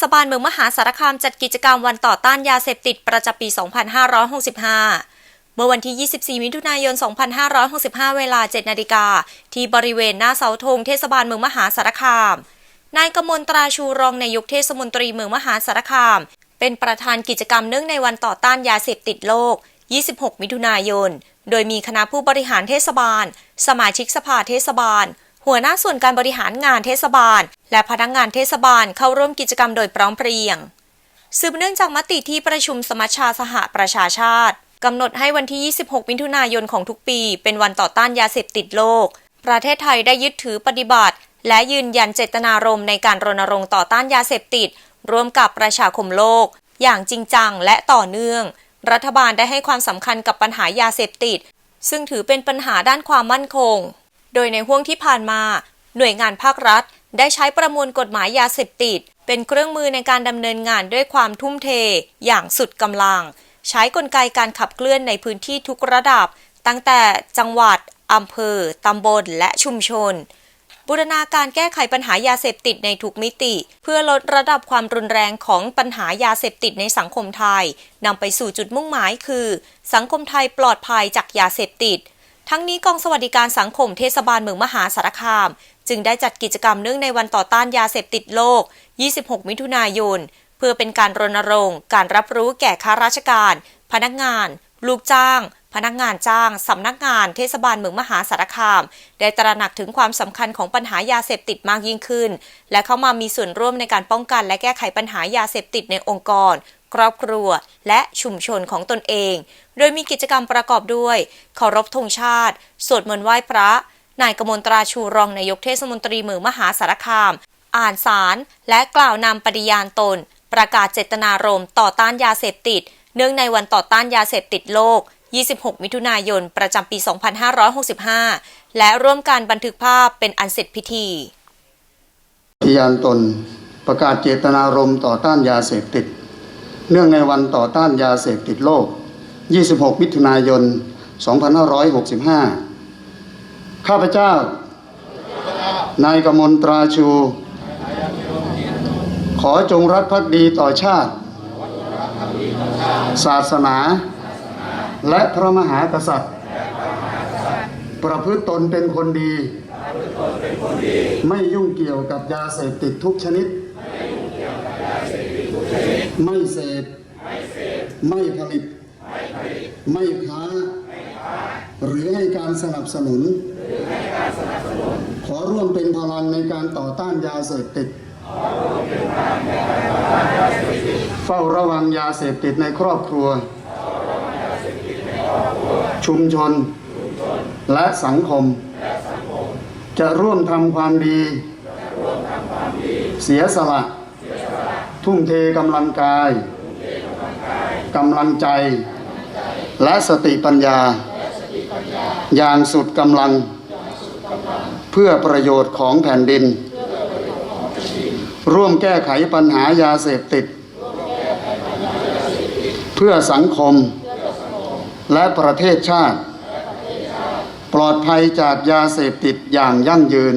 ศบาลเมืองมหาสารคามจัดกิจกรรมวันต่อต้านยาเสพติดประจำปี 2565 เมื่อวันที่ 24 มิถุนายน 2565 เวลา 7 นาฬิกา ที่บริเวณหน้าเสาธงเทศบาลเมืองมหาสารคาม นายกมลตราชูรองนายกเทศมนตรีเมืองมหาสารคาม เป็นประธานกิจกรรมเนื่องในวันต่อต้านยาเสพติดโลก 26 มิถุนายน โดยมีคณะผู้บริหารเทศบาล สมาชิกสภาเทศบาล หัวหน้าส่วนการบริหารงานเทศบาล และพนักงานเทศบาลเข้าร่วมกิจกรรมโดยพร้อมเพรียง สืบเนื่องจากมติที่ประชุมสมัชชาสหประชาชาติกำหนดให้วันที่ 26 มิถุนายนของทุกปี เป็นวันต่อต้านยาเสพติดโลก ประเทศไทยได้ยึดถือปฏิบัติ และยืนยันเจตนารมณ์ในการรณรงค์ต่อต้านยาเสพติด ร่วมกับประชาคมโลก อย่างจริงจังและต่อเนื่อง รัฐบาลได้ให้ความสำคัญกับปัญหายาเสพติด ซึ่งถือเป็นปัญหาด้านความมั่นคง ดยในห่วงที่ผ่านมา หน่วยงานภาครัฐ ได้ใช้ประมวลกฎหมายยาเสพติด เป็นเครื่องมือในการดำเนินงานด้วยความทุ่มเท อย่างสุดกำลัง ใช้กลไกการขับเคลื่อนในพื้นที่ทุกระดับ ตั้งแต่จังหวัดอำเภอตำบลและชุมชนบูรณาการแก้ไขปัญหายาเสพติดในทุกมิติ เพื่อลดระดับความรุนแรงของปัญหายาเสพติดในสังคมไทยนำไปสู่จุดมุ่งหมายคือ สังคมไทยปลอดภัยจากยาเสพติด ทั้งนี้กองสวัสดิการสังคมเทศบาลเมืองมหาสารคาม จึงได้จัดกิจกรรมเนื่องในวันต่อต้านยาเสพติดโลก 26 มิถุนายน เพื่อเป็นการรณรงค์ การรับรู้แก่ข้าราชการ พนักงาน ลูกจ้าง พนักงานจ้าง สำนักงานเทศบาลเมืองมหาสารคาม ได้ตระหนักถึงความสำคัญของปัญหายาเสพติดมากยิ่งขึ้น และเข้ามามีส่วนร่วมในการป้องกันและแก้ไขปัญหายาเสพติดในองค์กร ครอบครัว และชุมชนของตนเอง โดยมีกิจกรรมประกอบด้วยเคารพธงชาติ สวดมนต์ไหว้พระ นายกมลตราชูรองนายกเทศมนตรีเมืองมหาสารคาม อ่านสาร และกล่าวนำปฏิญาณตน ประกาศเจตนารมณ์ต่อต้านยาเสพติด เนื่องในวันต่อต้านยาเสพติดโลก 26 มิถุนายน ประจำปี 2565 และร่วมการบันทึกภาพเป็นอันเสร็จพิธีปฏิญาณตน ประกาศเจตนารมณ์ต่อต้านยาเสพติด เนื่องในวันต่อต้านยาเสพติดโลก 26 มิถุนายน 2565 ข้าพเจ้า นายกมลตราชู ขอจงรักภักดีต่อชาติ ศาสนา และพระมหากษัตริย์ ประพฤติตนเป็นคนดี ไม่ยุ่งเกี่ยวกับยาเสพติดทุกชนิด ไม่เสพไม่ผลิต ไม่ค้า หรือให้การสนับสนุน ขอร่วมเป็นพลังในการต่อต้านยาเสพติด เฝ้าระวังยาเสพติดในครอบครัว ชุมชน และสังคม จะร่วมทำความดี เสียสละ ทุ่มเทกำลังกาย กำลังใจ และสติปัญญา อย่างสุดกำลัง เพื่อประโยชน์ของแผ่นดิน ร่วมแก้ไขปัญหายาเสพติด เพื่อสังคม และประเทศชาติ ปลอดภัยจากยาเสพติดอย่างยั่งยืน